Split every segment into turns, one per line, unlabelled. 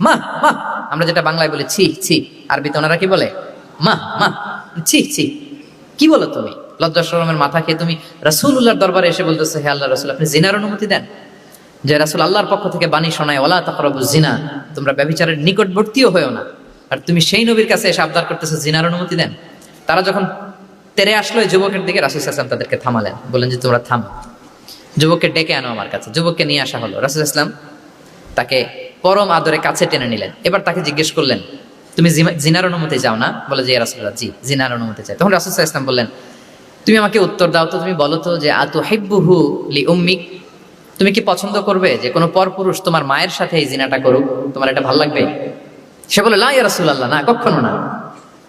মা মা। আমরা যেটা বাংলায় বলি ছি ছি। আরবিতে ওনারা কি বলে? মা মা। ছি ছি। কি বলো তুমি? লজ্জা শরমের মাথা খেয়ে তুমি রাসূলুল্লাহর দরবারে এসে বলতেছে, হে আল্লাহ রাসূল, আপনি জিনার অনুমতি দেন? যে রাসূল আল্লাহর পক্ষ থেকে বাণী শোনায় ওলা তাকরাবু জিনা তোমরা ব্যভিচারের নিকটবর্তীও হয়েও না। আর তুমি সেই নবীর কাছে এসে আবদার করতেছো, জিনার অনুমতি দেন? তারা যখন তেরে আসলো যুবকের দিকে রাসুল ইসলাম তাদেরকে থামালেন। বললেন যে, তোমরা থাম। যুবককে ডেকে আনো আমার কাছে। যুবককে নিয়ে আসা হলো। রাসুল ইসলাম তাকে পরম আদরে কাছে টেনে নিলেন। এবার তাকে জিজ্ঞেস করলেন, তুমি জিনার অনুমতি যাও না? বলে যে রাসুল্লাহ জি, জিনার অনুমতি চাই। তখন রাসুল ইসলাম বললেন, তুমি আমাকে উত্তর দাও তো, তুমি বলো তো যে আতু হেব্বুহু লি উম্মিক তুমি কি পছন্দ করবে যে, কোনো পরপুরুষ তোমার মায়ের সাথে এই জিনাটা করুক? তোমার এটা ভালো লাগবে? সে বলে লা রাসূলুল্লাহ, না কখনো না।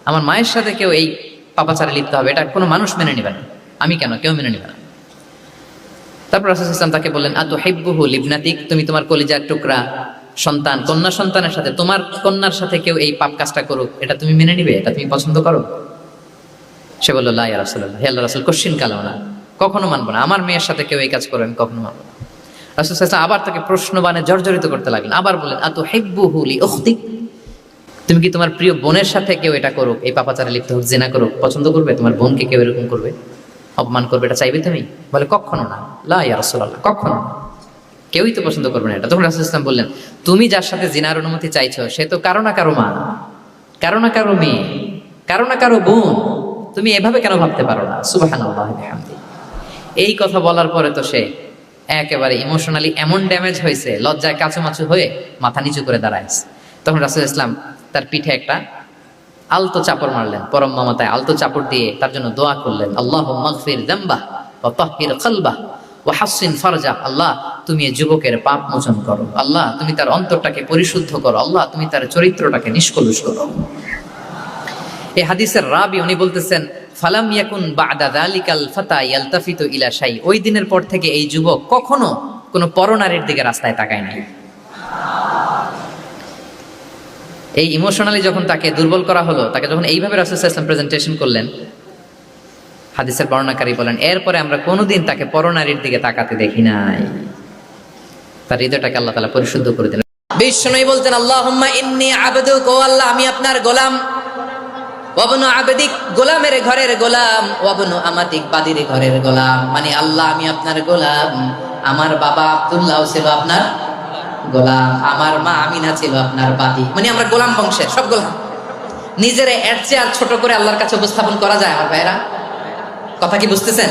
আমার মায়ের সাথে কেউ এই পাপাচারে লিপ্ত হবে, এটা কোনো মানুষ মেনে নেবে না। আমি কেন? কেউ মেনে নেবে না। তারপর রাসূল ইসলাম তাকে বললেন আতু হেব্বুহু লিবনাতিক, তুমি তোমার কলিজার টুকরা সন্তান, কন্যা সন্তানের সাথে, তোমার কন্যার সাথে কেউ এই পাপ কাজটা করুক, এটা তুমি মেনে নিবে, এটা তুমি পছন্দ করো? সে বলল, লা ইয়া রাসূলুল্লাহ হে আল্লাহ রাসূল কোশ্চিন কালাও না, কখনো মানবো না। আমার মেয়ের সাথে কেউ এই কাজ করবে, আমি কখনো মানবো না। রাসূল আবার তাকে প্রশ্ন বানে জর্জরিত করতে লাগলেন। আবার বললেন আতু হেব্বুহু লি উখতিক তুমি কি তোমার প্রিয় বোনের সাথে কেউ এটা করুক, এই পাপাচারে লিপ্ত হোক, জেনা করুক, পছন্দ করবে? তোমার বোনকে কেউ এরকম করবে? অপমান করবে, এটা চাইবে তুমি? বলে, কখনো না। লা ইয়া রাসূলুল্লাহ কখনো? না। কেউই তো পছন্দ করবে না এটা। তখন রাসূল ইসলাম বললেন, তুমি যার সাথে জিনার অনুমতি চাইছো, সে তো কারও না কারও মা কারও না কারও মেয়ে, কারও না কারও বোন। তুমি এভাবে কেন ভাবতে পারো না? বিহামদি এই কথা বলার পরে তো সে একেবারে ইমোশনালি এমন ড্যামেজ হয়েছে, লজ্জায় কাচুমাচু হয়ে মাথা নিচু করে দাঁড়াইছে তখন রাসুল ইসলাম তার পিঠে একটা আলতো চাপড় মারলেন, পরম মমতায় আলতো চাপড় দিয়ে তার জন্য দোয়া করলেন আল্লাহ মাগফির জাম্বা ওয়া তাহহির কলবা ওয়া হাসিন ফরজা আল্লাহ তুমি যুবকের পাপ মোচন করো। আল্লাহ, তুমি তার অন্তরটাকে পরিশুদ্ধ করো। আল্লাহ, তুমি তার চরিত্রটাকে নিষ্কলুষ করো। এই হাদিসের রাবি, উনি বলতেছেন, ফালাম ইয়াকুন বাদা যালিকাল ফাতা ইয়ালতাফিতু ইলা ওই দিনের পর থেকে এই যুবক কখনো কোনো পরনারীর দিকে রাস্তায় তাকায় নাই। এই ইমোশনালি যখন তাকে দুর্বল করা হলো, তাকে যখন এইভাবে রাসূল ইসলাম প্রেজেন্টেশন করলেন, হাদিসের বর্ণাকারী বলেন, এরপরে আমরা কোনোদিন তাকে পরনারীর দিকে তাকাতে দেখি নাই। তার হৃদয়টাকে আল্লাহ তাআলা পরিশুদ্ধ করে দিলেন বিষ্ণুই বলতেন, আল্লাহুম্মা ইন্নী ও আল্লাহ, আমি আপনার গোলাম। ওয়াবনু আবেদিক গোলামের ঘরের গোলাম, ওয়াবনু আমাতিক বাদির ঘরের গোলাম। মানে আল্লাহ, আমি আপনার গোলাম। আমার বাবা আব্দুল্লাহ ছিল আপনার গোলাম। আমার মা আমিনা ছিল আপনার বাদি। মানে আমরা গোলাম বংশের, সব গোলাম। নিজের এর চেয়ে আর ছোট করে আল্লাহর কাছে উপস্থাপন করা যায় আমার ভাইরা কথা কি বুঝতেছেন?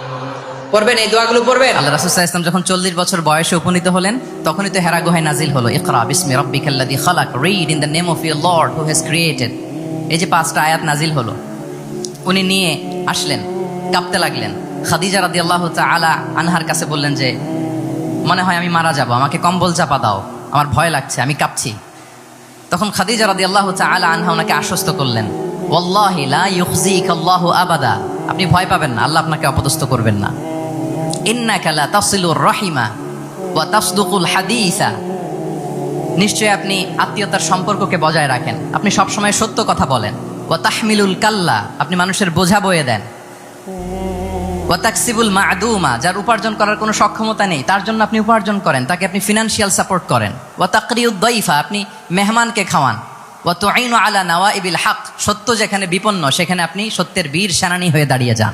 পড়বেন, এই দোয়াগুলো পড়বেন?
আল্লাহ রাসূল ইসলাম যখন চল্লিশ বছর বয়সে উপনীত হলেন, তখনই তো হেরা গুহায় নাজিল হলো। ইকরা বিসমি রাব্বিকাল্লাযী খালাক read in the name of your lord who has created এই যে পাঁচটা আয়াত নাজিল হলো, উনি নিয়ে আসলেন, কাঁপতে লাগলেন। খাদিজা রাদিয়াল্লাহু তাআলা আনহার কাছে বললেন যে, মনে হয় আমি মারা যাব, আমাকে কম্বল চাপা দাও, আমার ভয় লাগছে, আমি কাঁপছি। তখন খাদিজা রাদিয়াল্লাহু তাআলা আনহা ওনাকে আশ্বস্ত করলেন, ওয়াল্লাহি লা ইউখজিকাল্লাহু আবাদা। আপনি ভয় পাবেন না, আল্লাহ আপনাকে অপদস্থ করবেন না। ইন্নাকা লা তাসিলুর রহিমা ওয়া তাসদুকুল হাদিসা। নিশ্চয়ই আপনি আত্মীয়তার সম্পর্ককে বজায় রাখেন। আপনি সবসময় সত্য কথা বলেন। ওয়া তাহমিলুল কাল্লা, আপনি মানুষের বোঝা বয়ে দেন। ওয়া তাকসিবুল মা'দুমা, যার উপার্জন করার কোনো সক্ষমতা নেই, তার জন্য আপনি উপার্জন করেন, তাকে আপনি ফিনান্সিয়াল সাপোর্ট করেন। ওয়া তাকরিউদ্দাইফা আপনি মেহমানকে খাওয়ান। ওয়া তুঈনু আলা নাওয়াইবিল হক, সত্য যেখানে বিপন্ন, সেখানে আপনি সত্যের বীর সেনানী হয়ে দাঁড়িয়ে যান।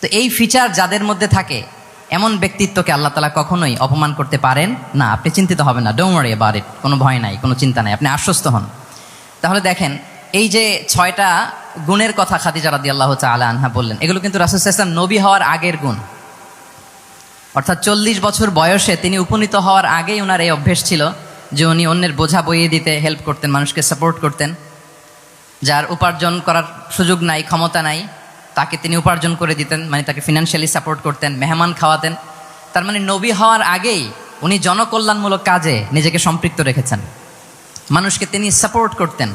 তো এই ফিচার যাদের মধ্যে থাকে, এমন ব্যক্তিত্বকে আল্লাহ তালা কখনোই অপমান করতে পারেন না। আপনি চিন্তিত হবেন না ডোম ওয়ারি অ্যাবাউট ইট কোনো ভয় নাই, কোনো চিন্তা নাই, আপনি আশ্বস্ত হন। তাহলে দেখেন, এই যে ছয়টা গুণের কথা খাদিজা রাদি আল্লাহ তালা আনহা বললেন, এগুলো কিন্তু রাসুল ইসলাম নবী হওয়ার আগের গুণ। অর্থাৎ চল্লিশ বছর বয়সে তিনি উপনীত হওয়ার আগেই ওনার এই অভ্যেস ছিল যে উনি অন্যের বোঝা বইয়ে দিতে হেল্প করতেন, মানুষকে সাপোর্ট করতেন। যার উপার্জন করার সুযোগ নাই, ক্ষমতা নাই তাকে তিনি উপার্জন করে দিতেন মানে তাকে ফিনান্সিয়ালি সাপোর্ট করতেন, মেহমান খাওয়াতেন। তার মানে নবী হওয়ার আগেই উনি জনকল্যাণমূলক কাজে নিজেকে সম্পৃক্ত রেখেছেন। মানুষকে তিনি সাপোর্ট করতেন,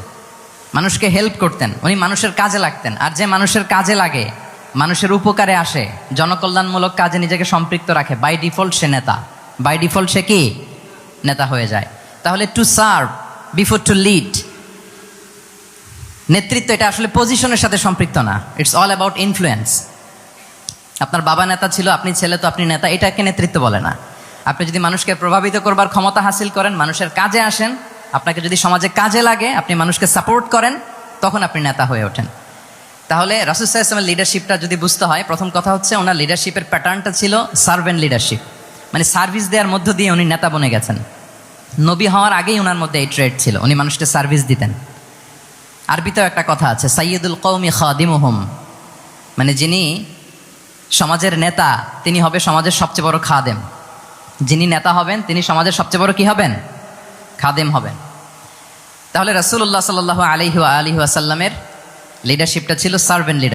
মানুষকে হেল্প করতেন, উনি মানুষের কাজে লাগতেন। আর যে মানুষের কাজে লাগে, মানুষের উপকারে আসে, জনকল্যাণমূলক কাজে নিজেকে সম্পৃক্ত রাখে বাই ডিফল্ট সে নেতা। বাই ডিফল্ট সে কি? নেতা হয়ে যায়। তাহলে to serve before to lead নেতৃত্ব, এটা আসলে পজিশনের সাথে সম্পৃক্ত না। ইটস অল অ্যাবাউট ইনফ্লুয়েন্স আপনার বাবা নেতা ছিল, আপনি ছেলে তো আপনি নেতা, এটাকে নেতৃত্ব বলে না। আপনি যদি মানুষকে প্রভাবিত করবার ক্ষমতা হাসিল করেন, মানুষের কাজে আসেন, আপনাকে যদি সমাজে কাজে লাগে, আপনি মানুষকে সাপোর্ট করেন, তখন আপনি নেতা হয়ে ওঠেন। তাহলে রাসুসাহ ইসলামের লিডারশিপটা যদি বুঝতে হয়, প্রথম কথা হচ্ছে ওনার লিডারশিপের প্যাটার্নটা ছিল সার্ভেন্ট লিডারশিপ মানে সার্ভিস দেওয়ার মধ্য দিয়ে উনি নেতা বনে গেছেন। নবী হওয়ার আগেই ওনার মধ্যে এই ট্রেড ছিল, উনি মানুষকে সার্ভিস দিতেন। আরবিতেও একটা কথা আছে সাইয়দুল কৌমি খাদিমহম। মানে যিনি সমাজের নেতা, তিনি হবে সমাজের সবচেয়ে বড় খাদেম। যিনি নেতা হবেন, তিনি সমাজের সবচেয়ে বড় কি হবেন? খাদেম হবেন। তাহলে রাসুল্লাহ সাল্লাহ আলহি আসাল্লামের লিডারশিপটা ছিল সার্ভেন্ট লিডার